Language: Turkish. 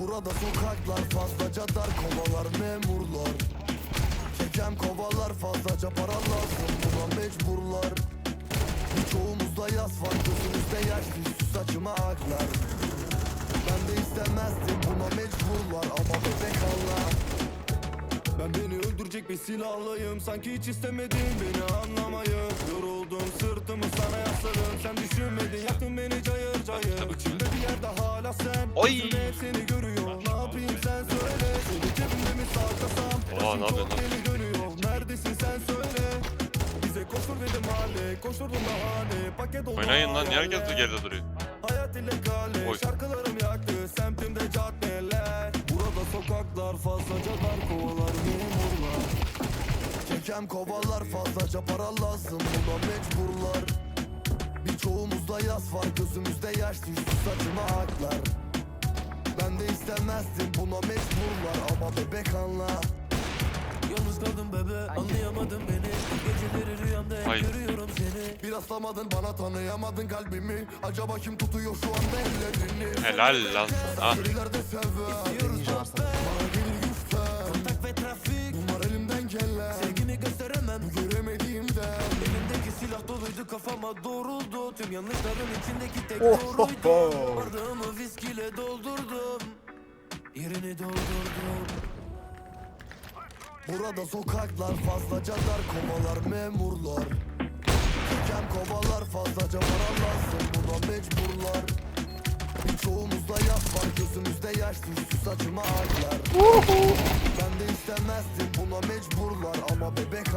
Burada sokaklar fazlaca dar kovalar memurlar. Çeken kovalar fazlaca para lazım buna mecburlar. Birçoğumuzda yas var gözümüzde yaş düştü saçıma aklar. Ben de istemezdim buna mecburlar ama bebek Allah. Ben beni öldürecek bir silahlıyım Sanki hiç istemedin beni anlamayı Yoruldum sırtımı sana yasladım Sen düşünmedin yaktın beni cayır cayır. İçimde bir yerde hala sen Oy. Gözüm hep seni görüyor Oha, ne yapıyorsun lan? Neredesin sen söyle Bize koştur dedim mahalle Koşturdum bahane Paket oldu Oynayın lan niye herkes geride duruyor? Hayat ile kale Oy. Şarkılarım yaktı semtimde caddeler Burada sokaklar fazlaca dar kovalar memurlar Çeken kovalar fazlaca para lazım buna mecburlar Birçoğumuzda yas var gözümüzde yaş düştü saçıma aklar Ben de istemezdim buna mecburlar ama bebek anla kaldım bebe anlayamadın beni. Geceleri rüyamda hep görüyorum seni. Bir rastlamadın bana tanıyamadın kalbimi. Acaba kim tutuyor şu anda ellerini? Helal lan sana. Gerilerde sever Diyoruz sohbet Bana gelir güçten Kontak ve trafik. Bunlar elimden gelen. Sevgimi gösteremem. Bu göremediğimden Elimdeki silah doluydu kafama doğruldu. Tüm yanlışların içindeki tek Oh, doğruydu oh, Burada sokaklar fazlaca dar kovalar memurlar. Çeken kovalar fazlaca para lazım buna mecburlar. Birçoğumuzda yas var gözümüzde yaş düştü saçıma aklar Ben de istemezdim buna mecburlar. Ama bebek